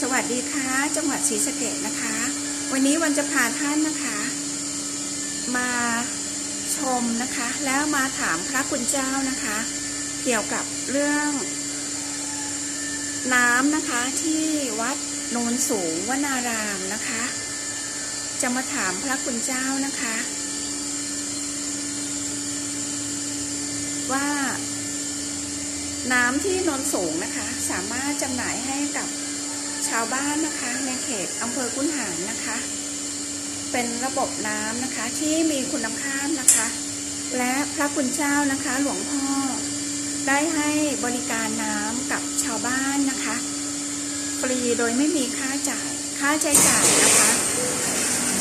สวัสดีค่ะ จังหวัดศรีสะเกษนะคะ วันนี้วันจะพาท่านนะคะ มาชมนะคะ แล้วมาถามพระคุณเจ้านะคะ เกี่ยวกับเรื่อง น้ำนะคะที่วัดโนนสูงวนารามนะคะ จะมาถามพระคุณเจ้านะคะ ว่าน้ำที่นนสูงนะคะ สามารถจำหน่ายให้กับ ชาวบ้านนะคะในเขตอำเภอคุนหารนะคะ เป็นระบบน้ำนะคะที่มีคุณภาพนะคะ และพระคุณเจ้านะคะหลวงพ่อ ได้ให้บริการน้ำกับชาวบ้านนะคะ ฟรีโดยไม่มีค่าจ่ายค่าใช้จ่ายนะคะ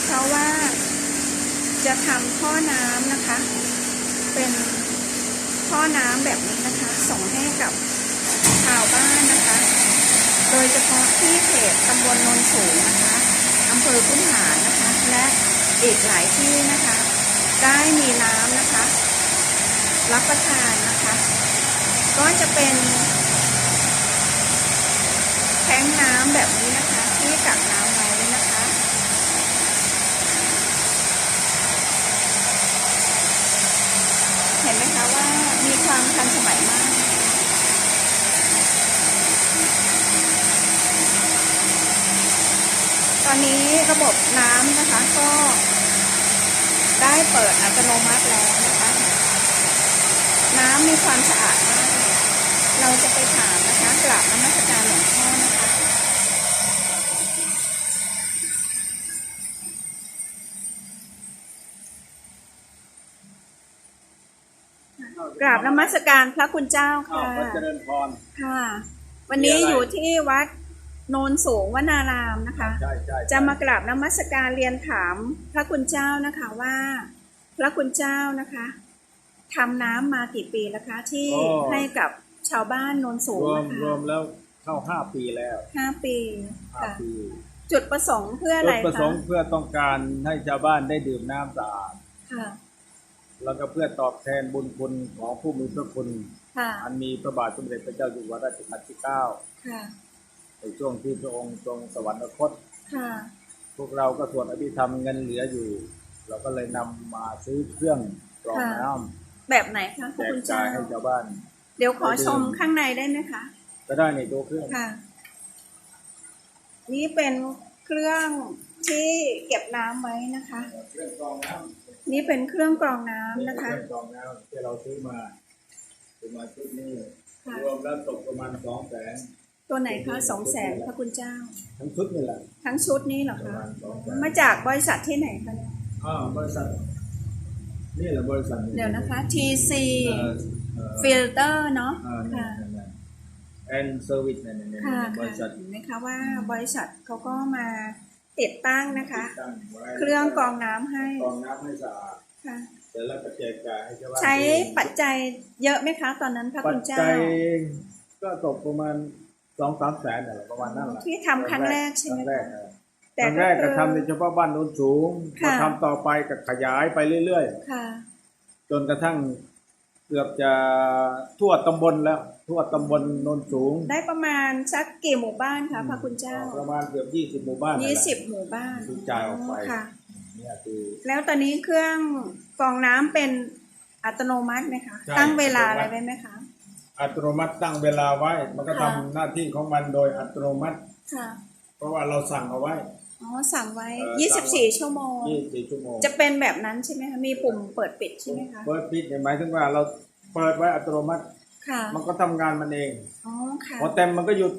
เพราะว่าจะทำท่อน้ำนะคะ เป็นท่อน้ำแบบนี้นะคะ ส่งให้กับชาวบ้านนะคะ โดยเฉพาะที่เขตตำบลนนสูงนะคะอำเภอพุ้นหารนะคะ และอีกหลายที่นะคะ ได้มีน้ำนะคะ รับประทานนะคะ ก็จะเป็นแทงน้ำแบบนี้นะคะ ที่กักน้ำไว้นะคะ เห็นไหมคะว่ามีความทันสมัยมาก ตอนนี้ระบบน้ำนะคะก็ได้เปิดอัตโนมัติแล้วนะคะ น้ำมีความสะอาดมาก เราจะไปถามนะคะกราบนมัสการหลวงพ่อนะคะ กราบนมัสการพระคุณเจ้าข้าวค่ะพระเจริญพรค่ะ วันนี้มีอะไรอยู่ที่วัด โนนสูงวนารามนะคะใช่ใช่จะมากราบนมัสการเรียนถามพระคุณเจ้านะคะว่า พระคุณเจ้านะคะทำน้ำมากี่ปีแล้วคะ ที่ให้กับชาวบ้านโนนสูงรวมนะคะรวมแล้วเข้าห้าปีแล้วห้าปีห้าค่ะปี จุดประสงค์เพื่ออะจุไรดประสคะงค์เพื่อต้องการให้ชาวบ้านได้ดื่มน้ำสะอาดค่ะแล้วก็เพื่อตอบแทนบุญคุณของผู้มีพระคุณค่ะอันมีพระบาทสมเด็จพระเจ้าอยู่หัวรัชกาลที่เก้าค่ะ ในช่วงที่พระองค์ทรงสวรรคต ค่ะ พวกเราก็สวดอภิธรรมเงินเหลืออยู่ เราก็เลยนำมาซื้อเครื่องกรองน้แบบไหนคะำพระแจกคุณจ่าเจ้ายให้ชาวบ้าน เดี๋ยวขอชมข้างในได้ไหมคะ ก็ได้ในตัวเครื่องค่ะ นี่เป็นเครื่องที่เก็บน้ำไว้นะคะ เครื่องกรองน้ำนี่เป็นเครื่องกรองน้ำนี่นะคะ เครื่องกรองน้ำที่เราซื้อมาซื้อมาชุดนี้ค่ะ รวมแล้วตกประมาณสองแสน ตัวไหนคะสองแสนพระคุณเจ้า ทั้งชุดนี่แหละทั้งชุดนี้เหรอประคะมาณสองแสนมาจากบริษัทที่ไหนคะเนี่ยอ่าบริษัท นี่แหละบริษัทเดี๋ยวนะคะ TC เอ่อเอ่อ Filter เนาะอ่าค่ะแอนเซอร์วิสเนี่ยเนี่ยเนี่ยค่ะบค่ะริษัทเห็นไหมคะว่าบริษัทเขาก็มาติดตั้งนะคะตั้งไว้เครื่องกรองน้ำให้กรองน้ำให้สะอาดค่ะเสร็จแล้วก็แจกจ่ายให้ชาวบ้านใช้ปัจจัยเยอะไหมคะ ตอนนั้นพระปัคุจณเจ้าจัยก็ตกประมาณ สองสามแสนอะไรประมาณนั้นแหละที่ทำครั้งแรกใช่ไหมครั้งแรกคะเออแต่ครั้งแรกก็ทำในเฉพาะบ้านโน้นสูงพอค่ะทำต่อไปก็ขยายไปเรื่อยๆค่ะจนกระทั่งเกือบจะทั่วตำบลแล้ว ทั่วตำบลโนนสูง ได้ประมาณสักกี่หมู่บ้านคะพระคุณเจ้า ประมาณเกือบยี่สิบหมู่บ้านนั่นแหละยี่สิบหมู่บ้านที่จ่ายออกไปค่ะเนี่ยคือแล้วตอนนี้เครื่องกรองน้ำเป็นอัตโนมัติไหมคะใช่ตั้งเวลาอะไรไว้ไหมคะ อัตโนมัติตั้งเวลาไว้ มันก็ทำค่ะ หน้าที่ของมันโดยอัตโนมัติ ค่ะ เพราะว่าเราสั่งเอาไว้ อ๋อ สั่งไว้ เอ่อยี่สิบสี่ชั่วโมงยี่สิบชั่วโมงจะเป็นแบบนั้นใช่ไหมคะ มีปุ่มเปิดปิดใช่ไหมคะ เปิดปิดเนี่ยหมายถึงว่าเราเปิดไว้อัตโนมัติ ค่ะ มันก็ทำงานมันเอง อ๋อ ค่ะ พอเต็มมันก็หยุด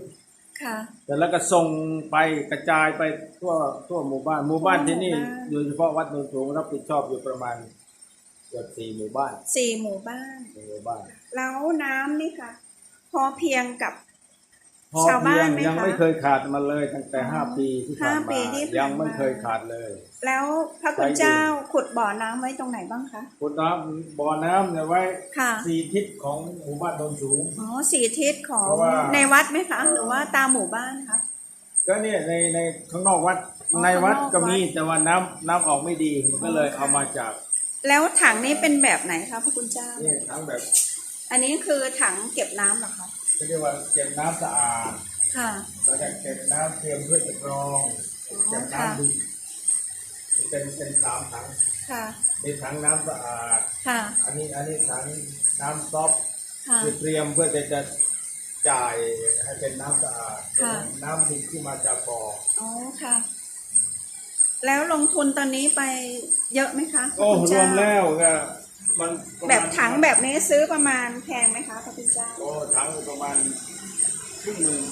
ค่ะ แต่แล้วก็ส่งไปกระจายไปทั่วทั่วหมู่บ้านหมู่บ้านที่นี่ทั่วหมู่บ้าน โดยเฉพาะวัดโนนสูงรับผิดชอบอยู่ประมาณเกือบสี่หมู่บ้านสี่หมู่บ้านสี่หมู่บ้าน แล้วน้ำนี่ค่ะ พอเพียงกับพอชาวบ้านเพียงไหมคะยังไม่เคยขาดมาเลยตั้งแต่ห้าปีที่ผ่านห้าปีมาที่ผ่านมายัยังไม่เคยขาดเลย แล้วพระคุณเจ้าขุดบ่อน้ำไว้ตรงไหนบ้างคะขุดน้ำบ่อน้ำเนี่ยไว้ค่ะสี่ทิศของหมู่บ้านโนนสูง อ๋อสี่ทิศของเพราะว่า ในวัดไหมคะเอ่อหรือว่าตามหมู่บ้านคะ ก็เนี่ยในในข้างนอกวัดอ๋อในวัดข้างนอกก็มีวัด แต่ว่าน้ำน้ำออกไม่ดีมันก็เลยอ๋อค่ะเอามาจากแล้วถังนี้เป็นแบบไหนคะพระคุณเจ้านี่ทั้งแบบ อันนี้คือถังเก็บน้ำเหรอคะเรียกว่าเก็บน้ำสะอาดค่ะเราจะเก็บน้ำเตรียมเพื่อจะกรองเก็บค่ะน้ำดีเป็นเป็นสามถังค่ะมีถังน้ำสะอาดค่ะ อันนี้อันนี้ถังน้ำซอฟต์ค่ะคือเตรียมเพื่อจะจะจ่ายให้เป็นน้ำสะอาดค่ะเป็นน้ำดิบที่มาจากบ่ออ๋อค่ะ แล้วลงทุนตอนนี้ไปเยอะไหมคะโอ้พะคุณรเจ้าวมแล้วก็ มันประมาณแบบถังแบบนี้ซื้อประมาณแพงไหมคะพระคุณเจ้าโอ้ถังประมาณครึ่งหมื่น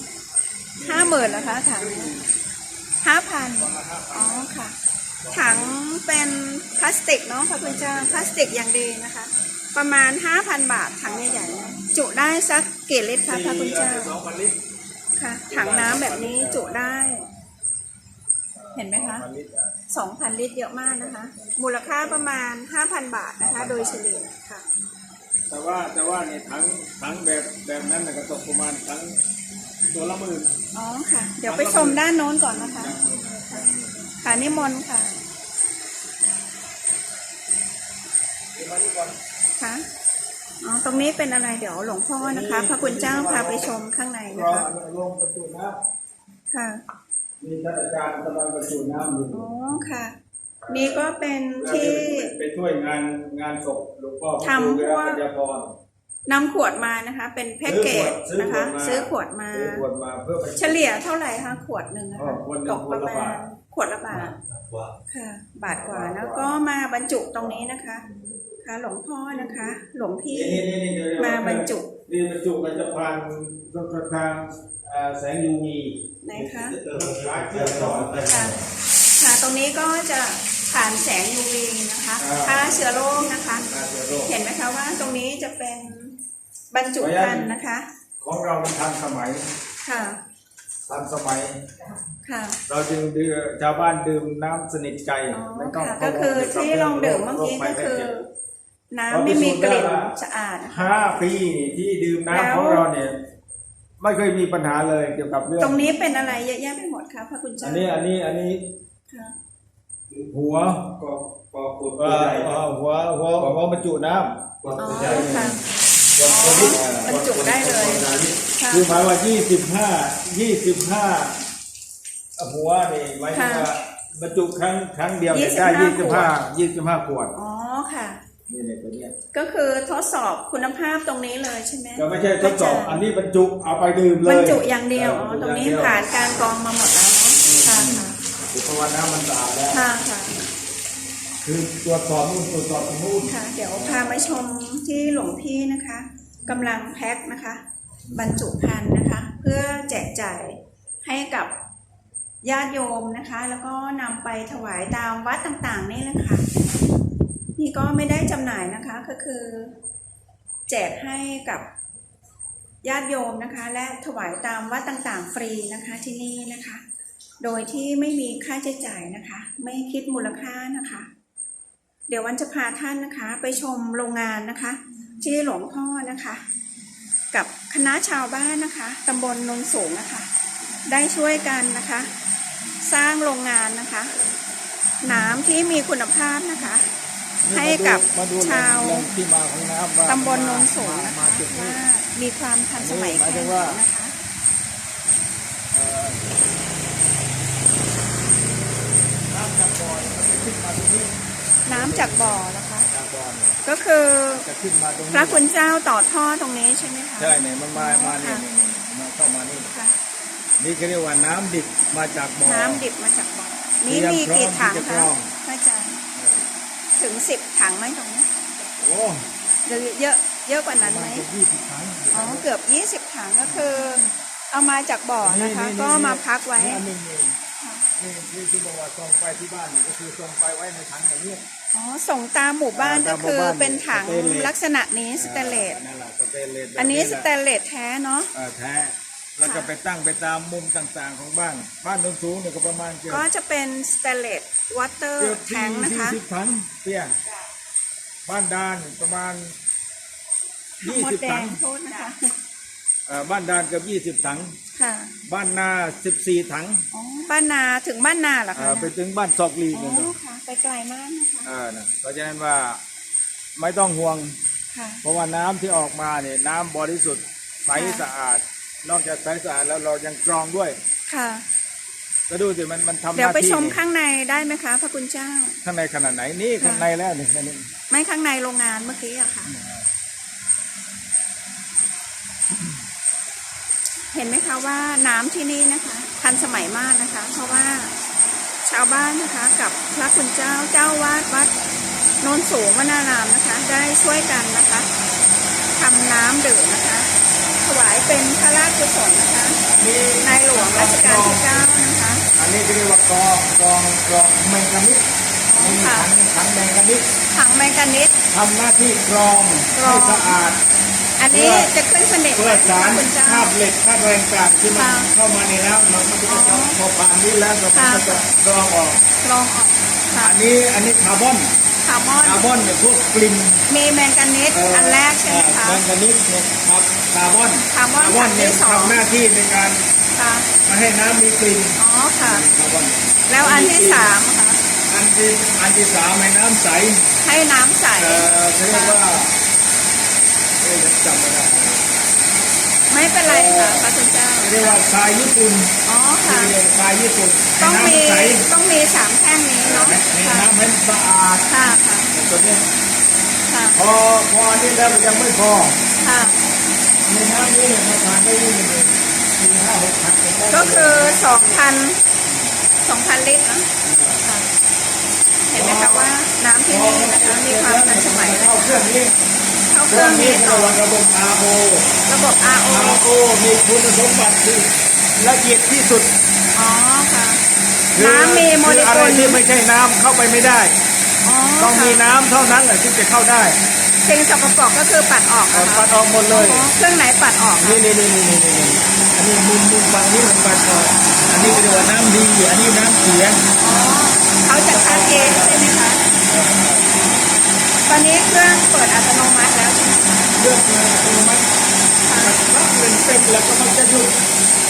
ห้าหมื่นนะคะถังห้าพันประมาณห้าพัอ๋นอค่ะ ถังเป็นพลาสติกเนาะพระคุณเจ้าพลาสติกอย่างดีนะคะ ประมาณห้าพันบาทถังใหญ่ๆนะจุได้สักกี่ลิตรคะพระคุณเจ้าสองพันลิตรค่ะถังน้ำแบบนี้จุได้ เห็นไหมคะ สองพันลิตรอะสองพันลิตรเยอะมากนะคะ มูลค่าประมาณห้าพันบาทนะคะ โดยเฉลี่ยค่ะ แต่ว่าแต่ว่าเนี่ยถังถังแบบแบบนั้นน่ะก็ตกประมาณถังตัวละหมื่นอ๋อค่ะ เดี๋ยวไปชมด้านโน้นก่อนนะคะ ค่ะนิมนต์ค่ะมีมาที่ก่อนค่ะอ๋อตรงนี้เป็นอะไรเดี๋ยวหลวงพ่อนะคะ พระคุณเจ้าพาไปชมข้างในรนะอคะลงประจุน้ค่ะำ มีท่านอาจารย์กำลังประจุน้ำอยู่อ๋อค่ะ นี่ก็เป็นที่ไปช่วยงานงานศพหลวงพ่อทำพวกปัญญาพรนำขวดมานะคะ เป็นแพ็กเกจนะคะ ซื้อขวดมาซื้อขวดมาเพื่อไปเฉลี่ยเท่าไหร่คะขวดหนึ่งนะอ๋อคะขวดหนึ่งตกประขวดละมาบาณทขวดละบาทค่ะ บาทกว่าแล้วก็มาบรรจุตรงนี้นะคะ ค่ะหลวงพ่อนะคะ หลวงพี่นี่นี่นี่เดี๋ยวเดี๋ยวมาบรรจุ นี่บรรจุมันจะผ่านทางเอ่อแสง UV ไหนคะหลายเครื่องต่อค่ะค่ะตรงนี้ก็จะผ่านแสง UV นะคะอ่าฆ่าเชื้อโรคนะคะการเชื้อโรคเห็นไหมคะว่าตรงนี้จะเป็นบรรจุภัณฑ์นะคะ ของเรามันทันสมัยค่ะทันสมัยค่ะ เราจึงดื่มชาวบ้านดื่มน้ำสนิทใจอ๋อไม่ต้องค่ะพะวก็งคือกี่ยวกับที่ลองดื่มเมื่อกี้โรภัก็ยไข้คือเจ็บ น้ำไม่มีกลิ่นสะอาดนะคะห้าปีที่ดื่มแล้วน้ำของเราเนี่ย ไม่เคยมีปัญหาเลยเกี่ยวกับเรื่อง ตรงนี้เป็นอะไรเยอะแยะไปหมดคะพระคุณเจ้าอันนี้อันนี้อันนี้ค่ะหัวก็ก็ขุดเอ่ตัวอใหญ่เอ่อหัวหัวหัวบรรจุน้กดอ๋อตัวใหญ่ค่ะำอ๋อบรรจุได้เลยค่ะคือหมายว่ายี่สิบห้ายี่สิบห้าหัวนี่หมายถึงว่าบรรจุครั้งครั้งเดียวเนี่ยได้ยี่สิบห้ายี่สิบห้าขวดอ๋อค่ะ นี่เนี่ยตัวเนี้ยก็คือทดสอบคุณภาพตรงนี้เลยใช่ไหมก็ไม่ใช่ทดสอบอันนี้บรรจุเอาไปดื่มเลยบรรจุอย่างเดียวอ๋อเออตรงนี้บจุอย่ผ่านเดียวการกรองมาหมดแล้วเนาะค่ะค่ะเพราะว่าน้ำมันสะอาดแล้วค่ะค่ะคือตรวจสอบนู่นตรวจสอบนู่นค่ะ เดี๋ยวพามาชมที่หลวงพี่นะคะกำลังแพ็คนะคะ บรรจุภัณฑ์นะคะ เพื่อแจกจ่ายให้กับญาติโยมนะคะ แล้วก็นำไปถวายตามวัดต่างๆนี่แหละค่ะ นี่ก็ไม่ได้จำหน่ายนะคะก็คือแจกให้กับญาติโยมนะคะ และถวายตามวัดต่างๆ ฟรีนะคะที่นี่นะคะ โดยที่ไม่มีค่าใช้จ่ายนะคะ ไม่คิดมูลค่านะคะ เดี๋ยววันจะพาท่านนะคะ ไปชมโรงงานนะคะ ที่หลวงพ่อนะคะ กับคณะชาวบ้านนะคะตำบลนนสูงนะคะ ได้ช่วยกันนะคะ สร้างโรงงานนะคะ น้ำที่มีคุณภาพนะคะ ให้กับมาดูชาวแหล่งที่มาของน้ำว่าตำบลโนนสูงนะมาคะจุดนี้ว่ามีความทันสมัยหมายแค่ถึงไหนว่านะคะเอ่อน้ำจากบ่อเนี่ยมันจะขึ้นมาตรงนี้น้ำจากบ่อนะคะจากบ่อเนี่ยก็คือจะขึ้นมาตรงนี้พระคุณเจ้าต่อท่อตรงนี้ใช่ไหมคะใช่เนี่ยมันมามาเนี่ยค่ะเนี่ยมาเข้ามานี่ค่ะนี่เขาเรียกว่าน้ำดิบมาจากบ่อน้ำดิบมาจากบ่อเตรีนี่ยมมีกี่ถังพร้อมที่จะกรคะ อง พระอาจารย์ ถึงสิบถังไหมตรงนี้โอ้หรือเยอะเยอะกว่าปนั้ระนมาไหณมเกือบยี่สิบครั้งอ๋อเกือบยี่สิบถังก็คือ เอามาจากบ่อนะคะ ก็มาพักไว้นี่อันหนึงนี่นี่ที่ที่บอกว่าส่งไปที่บ้านนี่ก็คือส่งไปไว้ในถังอย่างนี้อ๋อส่งตามหมู่บ้านตาก็มหมู่คือบ้านเป็นถังสเตนเลสลักษณะนี้สเตนเลสนั่นแหละสเตนเลสแบบอันนี้สแหละเตนเลสแท้เนาะเอ่อแท้แล้วก็ไปตั้งไปตามมุมต่างๆของบ้าน บ้านโนนสูงเนี่ยก็ประมาณเกือบก็จะเป็นสเตนเลส วอเตอร์เกือบแทงนะสี่คะสิบถังเปี้ยบ้านดานประมาณยี่มดสิบแดถังงโทษนะคะ เอ่อบ้านดานเกือบยี่สิบ20 ถัง ค่ะ บ้านนาสิบสี่ถังอ๋อ บ้านนาถึงบ้านนาเหรอเอ่คะอไปถึงบ้านซอกลีอ๋เนี่ยนะอค่ะ ไปไกลมากนะคะเออนะเพราะฉะนั้นว่าไม่ต้องห่วง ค่ะ เพราะว่าน้ำที่ออกมาเนี่ยน้ำบริสุทธิ์ใสสะอาด นอกจากใสสะอาดแล้วเรายังกรองด้วย ค่ะ ก็ดูสิมันมันทำหเดี๋ยวน้าไปที่ชมนี่ข้างในได้ไหมคะพระคุณเจ้า ข้างในขนาดไหนนี่ค่ะข้างในแล้วนี่อันนี้ไม่ข้างในโรงงานเมื่อกี้อะค่ะ เห็นไหมคะว่าน้ำที่นี่นะคะ ทันสมัยมากนะคะ เพราะว่าชาวบ้านนะคะ กับพระคุณเจ้าเจ้าวาดวัดโนนสูงวนารามนะคะ ได้ช่วยกันนะคะทำน้ำดื่มนะคะ ถวายเป็นพระราชกุศลนะคะนี่ในหลวงรัชกาลที่เก้านะคะ อันนี้เรียกว่ากรองกรองกรองแมงกานิสอ๋อมีค่ะถังถังแมงกานิสถังแมงกานิสทำหน้าที่กรองกรอให้งสะอาด อันนี้จะขึ้นสนิทเพื่ไหมอสาพรระคุณเจ้าคราบเหล็กคราบแรงกาจที่มันค่ะเข้ามาในน้ำมันก็จะอ๋อพอผ่านนี้แล้วก็มันค่ะก็จะกรองออกลองออกค่ะอันนี้อันนี้คาร์บอนคาร์บอนคาร์บอนเนี่ยพวกกลิ่นมีแมงกานิสอันแรกใช่ไหมคะแมงกานิสเนี่ยครับคาร์บอนคาร์บอนอนเนี่ยอันที่สองทำหน้าที่ในการค่ะไมาให้น้ำมีกลิ่นอ๋อค่ะคาร์บอนแล้วอันที่สามค่ะ อันที่อันที่สามให้น้ำใสให้น้ำใส เอ่อเขาเรียกว่าเอ๊ะจำไม่ได้ไม่เป็นไรค่ะพระคุณเจ้าเรียกว่าทรายญี่ปุ่นอ๋อค่ะ เรียกทรายญี่ปุ่นต้องให้มีน้ำใสต้องมีสามแท่งนี้เนาะ ให้ให้ค่ะ น้ำให้สะอาดค่ะค่ะ ตัวนี้ค่ะ พอพออันนี้แล้วมันยังไม่พอค่ะ ในน้ำนี้เนี่ยมันผ่านได้ยี่สิบสี่ห้าหกพันเป็นได้ ก็คือสองพันสองพันลิตรนะเห็นไหมคะว่าน้ำที่นี่นะคะมีความทันสมัยนะเข้าคะเครื่องนี้เข้าเครื่องนี้นี้เระบบ RO ระบบ RO RO มีคุณสมบัติที่ละเอียดที่สุดอ๋อค่ะคือน้ำมีโมเลคืออะไรที่ไม่ใช่น้ำเข้าไปไม่ได้ ต้องมีน้ำเท่านั้นแหละที่จะเข้าได้ สิ่งสกปรกก็คือปัดออกเอานะคะปัดออกหมดเลยอ๋อเครื่องไหนปัดออกนี่นี่นี่นี่นี่นี่อันนี้มุมมุมฝั่งนี้มันปัดออกอันนี้ก็เรียกว่าน้ำดีอันนี้น้ำเสียอ๋อเขาจะคัดเองใช่ไหมคะตอนนี้เครื่องเปิดอัตโนมัติแล้วใช่ไหมคะเลือกเลยอัตโนมัติมันรับเงินเต็มแล้วก็มันจะหยุด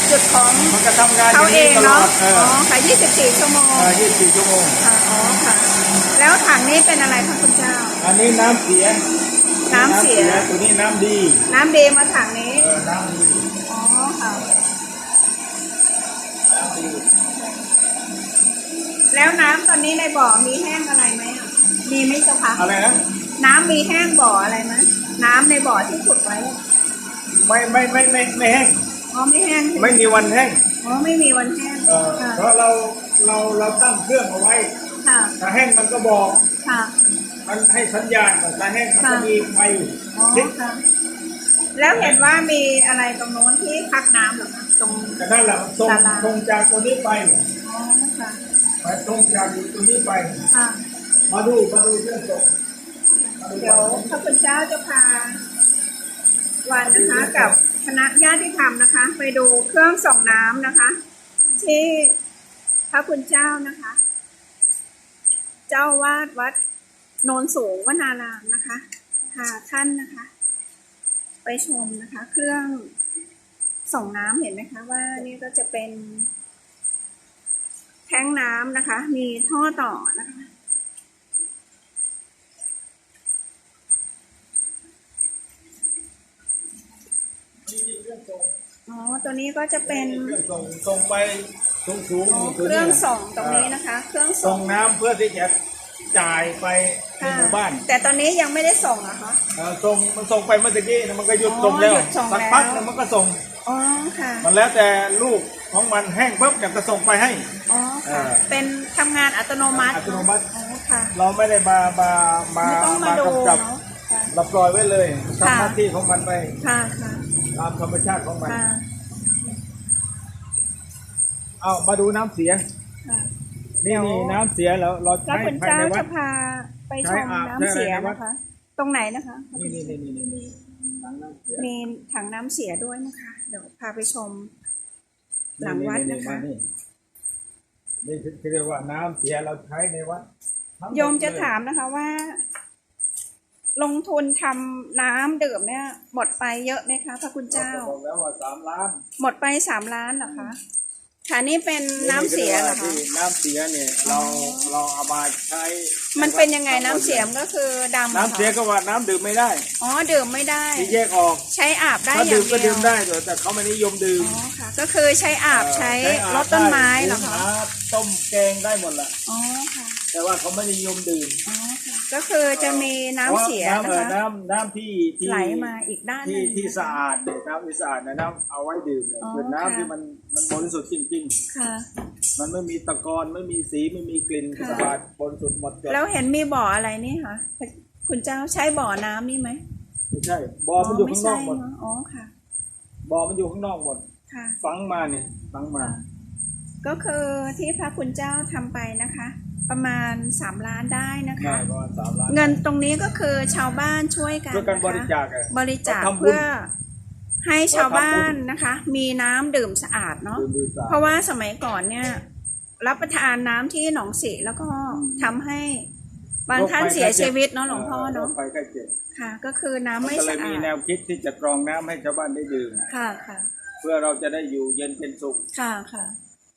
จุดของมันก็ทำงานอเขาย่างเอนี้งตลอเนาะดเออ๋ออค่ะ24 ชั่วโมงเออ24ชั่วโมงค่ะอ๋อค่ะ แล้วถังนี้เป็นอะไรคะคุณเจ้า อันนี้น้ำเสีย น้ำเสีย ตัวนี้น้ำดี น้ำดีมาถังนี้ เออ น้ำดี อ๋อค่ะ น้ำดี แล้วน้ำตอนนี้ในบ่อมีแห้งอะไรไหมอะ มีไหมเจ้าคะอะไรนะ น้ำมีแห้งบ่ออะไรไหมน้ำในบ่อที่ขุดไว้อะไม่ไม่ไม่ไม่ไม่แห้ง อ๋อไม่แห้งใช่หไม่มีวันแห้ง อ๋อไม่มีวันแห้งเออ ค่ะเพราะเราเราเราตั้งเครื่องเอาไว้ ค่ะ ถ้าแห้งมันก็บอก ค่ะ มันให้สัญญาณว่าถ้าแห้งมันก็ค่ะมีไฟอ๋อติดค่ะ แล้วเห็นว่ามีอะไรตรงโน้นที่พักน้ำเหรอคะตรง แต่นั่นแหละมันตรงศาลาตรงจากตัวนี้ไปอ๋อค่ะไปตรงจากตัวนี้ไป ค่ะ มาดูมาดูเครื่องส่งมาดูเดี๋ยวพระคุณเจ้าจะพาวันนะคะกับคณะญาติธรรมนะคะ ไปดูเครื่องส่งน้ำนะคะ ที่พระคุณเจ้านะคะ เจ้าวาดวัด โนนสูงวนารามนะคะพาท่านนะคะ ไปชมนะคะ เครื่องส่งน้ำเห็นไหมคะว่านี่ก็จะเป็น แท้งน้ำนะคะ มีท่อต่อนะคะ อ๋อ ตัวนี้ก็จะเป็นเครื่องส่งส่งไปสูงสูงอ๋อๆเครื่องส่งตรงนี้นะคะ เครื่องส่ส่งงน้ำเพื่อที่จะ จ่ายไปในค่ะหมู่บ้านแต่ตอนนี้ยังไม่ได้ส่งเหรอะคะเอ่อส่งมันส่งไปเมื่อตะกี้นะมันก็หยุดอ๋อส่งแล้วหยุดส่งสักแล้วพักแล้วมันก็ส่ง อ๋อค่ะมันแล้วแต่ลูกของมันแห้งปุ๊บอยากจะส่งไปให้ อ๋อเอค่ะอเป็นทำงานอัตโนมัติอัตโนมัติ อ๋อค่ะเราไม่ได้มามามาไม่ต้องมาดูกำกับเนาะค่ะ เราปล่อยไว้เลยค่ะทำหน้าที่ของมันไปค่ะค่ะตามธรรมชาติของมันค่ะเอามาดูน้ำเสีย ค่ะ นี่นี่น้ำเสียแล้วเราพระใช้คุณภายเจ้าในวัจะด พาไปชใช้มอาบน้ำเสียใช้อะไรในวัดนะคะ ตรงไหนนะคะ นี่นี่นี่นี่นี่นี่ถังน้ำเสียมีถังน้ำเสียด้วยนะคะ เดี๋ยวพาไปชม หลังวัดนะคะ นี่นี่นี่คือเรียกว่าน้ำเสียเราใช้ในวัดทั้งหดโยมจะเลยถามนะคะว่า ลงทุนทำน้ำดื่มเนี่ย หมดไปเยอะไหมคะ พระคุณเจ้าบอกแล้วว่าสามล้านหมดไปสามล้านเหรอคะ ค่ะนี่เป็นน้ำเสียเหรอคะที่น้ำเสียเนี่ยเราเราเอามาใช้มันเป็นยังไงน้ำเสียมก็คือดำหรอคะน้ำเสียก็ว่าน้ำดื่มไม่ได้อ๋อดื่มไม่ได้ ที่แยกออกใช้อาบได้อถ้าย่างดื่มก็เดีดื่ยวมได้แต่เขาไม่นิยมดื่มอ๋อค่ะก็คือใช้อาบใช้เอ่อรดต้นไม้เหรอหุงคะหาต้มแกงได้หมดแหละอ๋อค่ะแต่ว่าเขาไม่นิยมดื่มอ๋อค่ะ ก็คือจะมีน้ำเสียพราะนะน้ำเอ่อคะน้ำน้ำที่ที่ไหลมาอีกด้านหที่นึง ที่สะอาดเนี่ยน้ำที่สะอาดนะน้ำเอาไว้ดื่มเนี่ยอ๋อคือน้ำค่ะ ที่มันมันบริสุทธิ์จริงค่ะ ๆ มันไม่มีตะกอนไม่มีสีไม่มีกลิ่นค่ะ สะอาดบริสุทธิ์หมดจดแล้วเห็นมีบ่ออะไรนี่คะคุณเจ้าใช้บ่อน้ำนี่ไหมไม่ใช่บ่อมันอยู่ข้างนอกหมดไใช่เะอ๋อค่ะ บ่อมันอยู่ข้างนอกหมดค่ะ ฝังมาเนี่ยฝังมา ก็คือที่พระคุณเจ้าทำไปนะคะ ประมาณสามล้านได้นะใช่คะ ประมาณสามล้านเงินตรงนี้ก็คือชาวบ้านช่วยกันช่วยกันนะคะบริจาคอะ บริจาคทำบุญเพื่อให้ชาวบ้านทำบุญนะคะ มีน้ำดื่มสะอาดเนาะดื่มดื่มสะอาด เพราะว่าสมัยก่อนเนี่ย รับประทานน้ำที่หนองสีแล้วก็อืมทำให้บางท่านเสียชีวิตเนาะหลวงพ่อเนาะโรคไฟไข้เจ็บค่ะ ก็คือน้ำมันไม่ก็เลสะยมีอาดแนวคิดที่จะกรองน้ำให้ชาวบ้านได้ดื่ม ค่ะค่ะเพื่อเราจะได้อยู่เย็นเป็นสุข ค่ะค่ะ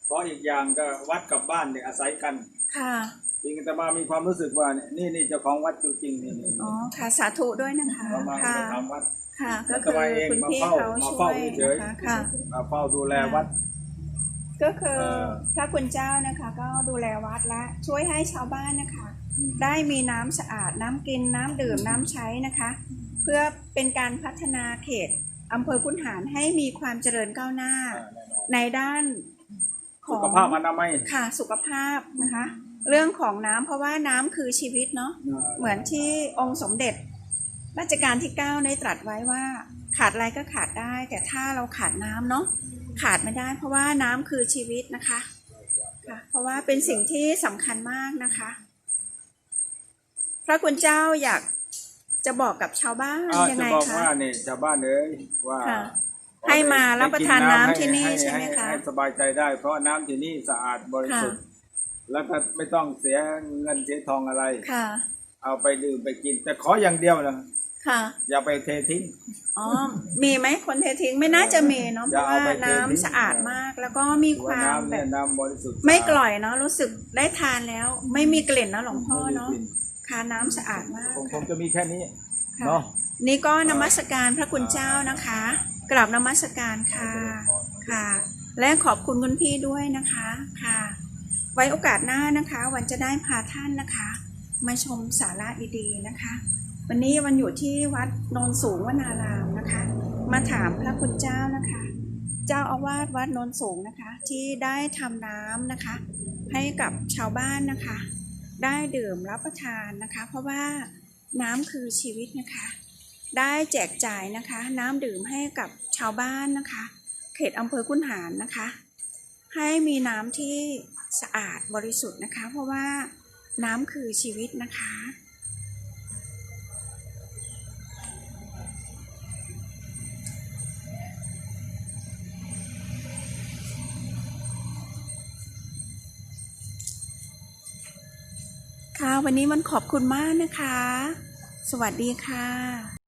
เพราะอีกอย่างก็วัดกับบ้านเนี่ยอาศัยกัน ค่ะจริงแต่มามีความรู้สึกว่าเนี่ยนี่นี่เจ้าของวัดจริงๆนี่นี่อ๋อค่ะสาธุด้วยนะคะเรามาค่ะไปทำวัดค่ะก็แล้วคือทำไมเองคุณมาพี่เฝ้าเขามาช่วเฝ้ายเฉยนะคะๆค่ะมาเฝ้าดูแลวัด ก็คือเออพระคุณเจ้านะคะ ก็ดูแลวัดและช่วยให้ชาวบ้านนะคะ ได้มีน้ำสะอาดน้ำกินน้ำดื่มน้ำใช้นะคะ เพื่อเป็นการพัฒนาเขตอำเภอคุนหารให้มีความเจริญก้าวหน้า ในด้าน ขสุองขภาพอนามัยค่ะสุขภาพนะคะ เรื่องของน้ำเพราะว่าน้ำคือชีวิตเนาะเหมือนที่องค์สมเด็จรัชกาลที่เก้าได้ตรัสไว้ว่า ขาดอะไรก็ขาดได้ แต่ถ้าเราขาดน้ำเนาะขาดไม่ได้ เพราะว่าน้ำคือชีวิตนะคะค่ะเพราะว่าเป็นสิ่งที่สำคัญมากนะคะ พระคุณเจ้าอยากจะบอกกับชาวบ้านอ่ายังจะไงบอกคะว่าเนี่ยชาวบ้านเอ้ยว่าค่ะขอ ให้มารับประทานน้ำให้ที่นี่ให้ใช่ไหมให้คะให้สบายใจได้ เพราะน้ำที่นี่สะอาดบริสุทธิ์แล้วก็ไม่ต้องเสียเงินเสียทองอะไร ค่ะ เอาไปดื่มไปกิน แต่ขออย่างเดียวนะค่ะ อย่าไปเททิ้ง อ๋อ มีไหมคนเททิ้งไม่น่าจะมีเนาะเพอย่าราะเอาว่าไปเททิ้งน้ำสะอาดมาก แล้วก็มีถือคว่าวามน้ำแบเนี่ยบน้ำบริสุทธิ์ไม่กสะอาดร่อยเนาะรู้สึกได้ทานแล้ว ไม่มีกลิ่นเนาะหลวงพ่อเนาะไม่มีกลิ่ค่ะน้ำสะอาดมากคงคค่ะงจะมีแค่นี้ค่ะเนาะ นี่ก็นมัสการพระคุณเจ้านะคะ กราบนมัสการค่ะค่ะ และขอบคุณคุณพี่ด้วยนะคะค่ะ ไว้โอกาสหน้านะคะ วันจะได้พาท่านนะคะ มาชมสาระดีๆนะคะ วันนี้วันอยู่ที่วัดนนสูงวนารามนะคะ มาถามพระคุณเจ้านะคะ เจ้าอาวาสวัดนนสูงนะคะ ที่ได้ทำน้ำนะคะ ให้กับชาวบ้านนะคะ ได้ดื่มรับประทานนะคะ เพราะว่าน้ำคือชีวิตนะคะ ได้แจกจ่ายนะคะ น้ำดื่มให้กับชาวบ้านนะคะ เขตอำเภอคุนหารนะคะ ให้มีน้ำที่สะอาดบริสุทธิ์นะคะ เพราะว่าน้ำคือชีวิตนะคะค่ะวันนี้มันขอบคุณมากนะคะ สวัสดีค่ะ